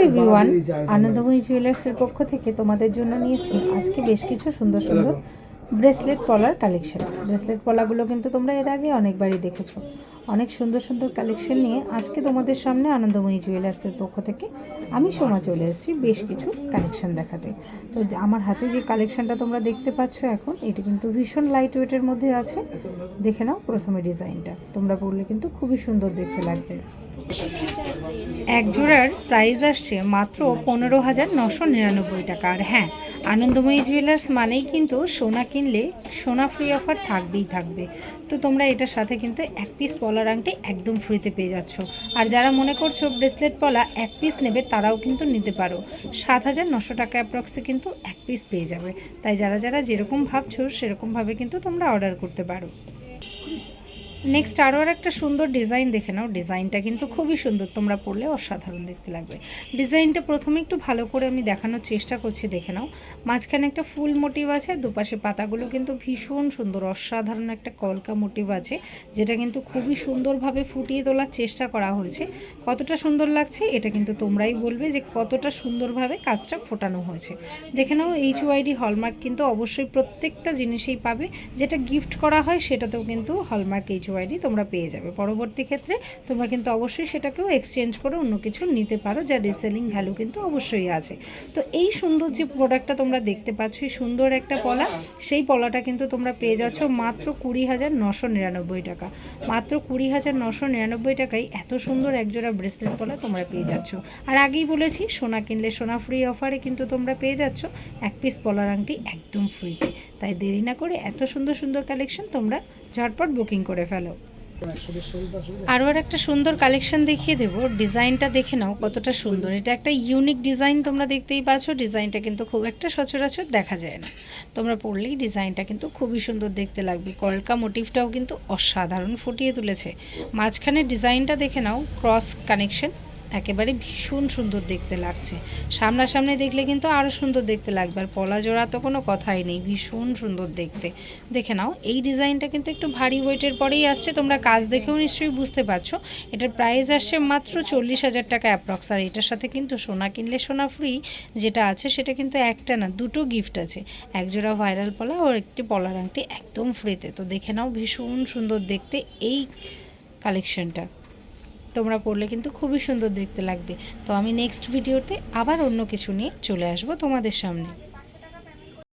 Everyone আনন্দময়ী জুয়েলার্সের পক্ষ থেকে তোমাদের জন্য নিয়েছি আজকে বেশ কিছু সুন্দর সুন্দর ব্রেসলেট পলার কালেকশন ব্রেসলেট পলাগুলো কিন্তু তোমরা এর আগে অনেকবারই দেখেছ। অনেক সুন্দর সুন্দর কালেকশন নিয়ে আজকে তোমাদের সামনে আনন্দময়ী জুয়েলার্সের পক্ষ থেকে আমি সোমা চলে এসেছি বেশ কিছু কালেকশন দেখাতে। তো আমার হাতে যে কালেকশনটা তোমরা দেখতে পাচ্ছ এখন, এটা কিন্তু ভীষণ লাইট ওয়েটের মধ্যে আছে। দেখে নাও প্রথমে ডিজাইনটা। তোমরা পড়লে কিন্তু খুবই সুন্দর দেখতে লাগবে। এক জোড়ার প্রাইস আসছে মাত্র পনেরো হাজার নশো নিরানব্বই টাকা। আর হ্যাঁ আনন্দময়ী জুয়েলার্স মানেই কিন্তু সোনা কিনলে সোনা ফ্রি অফার থাকবেই থাকবে। তো তোমরা এটার সাথে কিন্তু এক পিস পলার আংটি একদম ফ্রিতে পেয়ে যাচ্ছ। আর যারা মনে করছ ব্রেসলেট পলা এক পিস নেবে, তারাও কিন্তু নিতে পারো। সাত হাজার নশো টাকা অ্যাপ্রক্সে কিন্তু এক পিস পেয়ে যাবে। তাই যারা যারা যেরকম ভাবছ, সেরকমভাবে কিন্তু তোমরা অর্ডার করতে পারো। নেক্সট আরও আর একটা সুন্দর ডিজাইন দেখে নাও। ডিজাইনটা কিন্তু খুবই সুন্দর। তোমরা পড়লে অসাধারণ দেখতে লাগবে। ডিজাইনটা প্রথমে একটু ভালো করে আমি দেখানোর চেষ্টা করছি, দেখে নাও। মাঝখানে একটা ফুল মোটিভ আছে, দুপাশে পাতাগুলো কিন্তু ভীষণ সুন্দর, অসাধারণ একটা কলকা মোটিভ আছে, যেটা কিন্তু খুবই সুন্দরভাবে ফুটিয়ে তোলার চেষ্টা করা হয়েছে। কতটা সুন্দর লাগছে, এটা কিন্তু তোমরাই বলবে যে কতটা সুন্দরভাবে কাজটা ফোটানো হয়েছে। দেখে নাও এইচ ওয়াইডি হলমার্ক কিন্তু অবশ্যই প্রত্যেকটা জিনিসেই পাবে। যেটা গিফট করা হয়, সেটাতেও কিন্তু হলমার্ক এইচ ওয়াইডি তোমরা পেয়ে যাবে। পরবর্তী ক্ষেত্রে তোমরা কিন্তু অবশ্যই সেটাকেও এক্সচেঞ্জ করে অন্য কিছু নিতে পারো, যা রিসেলিং ভ্যালু কিন্তু অবশ্যই আছে। তো এই সুন্দর যে প্রোডাক্টটা তোমরা দেখতে পাচ্ছ সুন্দর একটা পলা, সেই পলাটা কিন্তু তোমরা পেয়ে যাচ্ছ মাত্র কুড়ি হাজার নশো নিরানব্বই টাকা। মাত্র কুড়ি হাজার নশো নিরানব্বই টাকায় এত সুন্দর একজোড়া ব্রেসলেট পলা তোমরা পেয়ে যাচ্ছ। আর আগেই বলেছি, সোনা কিনলে সোনা ফ্রি অফারে কিন্তু তোমরা পেয়ে যাচ্ছ। এক পিস পলার আংটি একদম ফ্রিতে তাই দেরি না করে এত সুন্দর সুন্দর কালেকশন তোমরা ঝটপট বুকিং করে ফেলো। আরও আর একটা সুন্দর কালেকশন দেখিয়ে দেবো। ডিজাইনটা দেখে নাও কতটা সুন্দর। এটা একটা ইউনিক ডিজাইন তোমরা দেখতেই পাচ্ছ। ডিজাইনটা কিন্তু খুব একটা সচরাচর দেখা যায় না। তোমরা পড়লেই ডিজাইনটা কিন্তু খুবই সুন্দর দেখতে লাগবে। কলকা মোটিভটাও কিন্তু অসাধারণ ফুটিয়ে তুলেছে। মাঝখানে ডিজাইনটা দেখে নাও, ক্রস কানেকশন। একেবারে ভীষণ সুন্দর দেখতে লাগছে। সামনাসামনি দেখলে কিন্তু আরও সুন্দর দেখতে লাগবে। আর পলা জোড়া তো কোনো কথাই নেই, ভীষণ সুন্দর দেখতে। দেখে নাও, এই ডিজাইনটা কিন্তু একটু ভারী ওয়েটের পরেই আসছে। তোমরা কাজ দেখেও নিশ্চয়ই বুঝতে পারছ। এটার প্রাইস আসছে মাত্র চল্লিশ হাজার টাকা অ্যাপ্রক্স আর এটার সাথে কিন্তু সোনা কিনলে সোনা ফ্রি যেটা আছে সেটা কিন্তু একটা না, দুটো গিফট আছে। একজোড়া ভাইরাল পলা ও একটি পলার আংটি একদম ফ্রিতে তো। দেখে নাও ভীষণ সুন্দর দেখতে এই কালেকশনটা তোমরা পড়লে কিন্তু খুবই সুন্দর দেখতে লাগবে। তো আমি নেক্সট ভিডিওতে আবার অন্য কিছু নিয়ে চলে আসব তোমাদের সামনে।